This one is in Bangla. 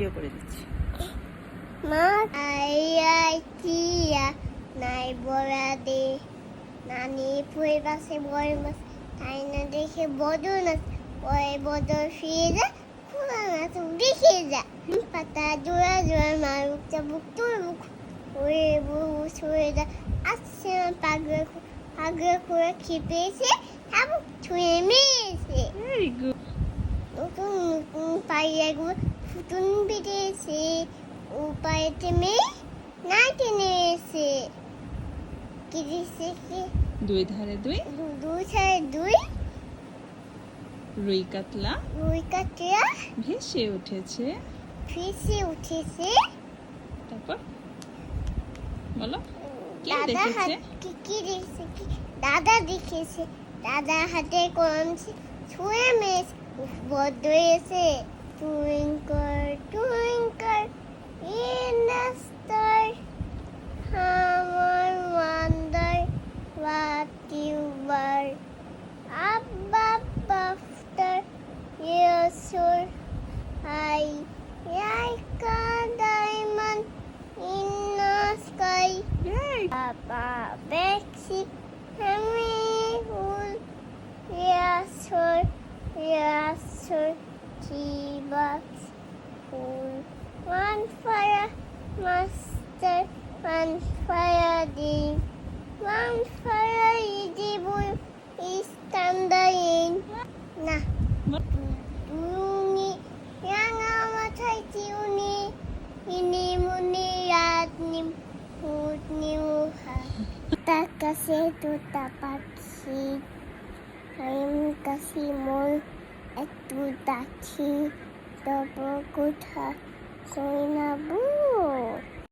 ভিডিও করে দিচ্ছি। মা নাই বড়া দে। নানি ফুয়ে পাশে বড় মাছ তাই না দেখে বদল নাচ। পরে বদল ফিরে যা খোলা নাচ দেখে যা। পাতা জোড়া জোড়া মারুক চাবুক তুলুক ওরে বউ সরে যা আসছে পাগলা পাগলা করে খেপেছে চাবুক ছুঁয়ে গুড নতুন নতুন পায়রাগুলো ফুটুন বেরিয়েছে ও পায়েতে মেয়ে না টেনে এসে দুই ধারে দুই দুই ছাড়ে দুই রুই কাতলা রুই কাটিয়া ভেসে উঠেছে। ফিসে উঠেছে। তারপর বলো কে দাদা দেখেছে? হাত কি কি দেখছে? কি দাদা দেখেছে। দাদা হাতে কমছে ছুঁয়ে মেস বদ্ধ এসে। Twinkle, twinkle in the star, how I wonder what you were. Up, up after you soar high, like a diamond in the sky. Yay! Papa, Betsy, and Yes, sir. Yes, sir. Tea box, full, one fire, master, one fire, day, one fire, easy boy, is thundering. Na, Duni, yang amat hai tiuni, ini muni yatnim, putni. তার কাছে দুটা পাখি আমি কাছে মোর একটু দেখি দব কোঠা কই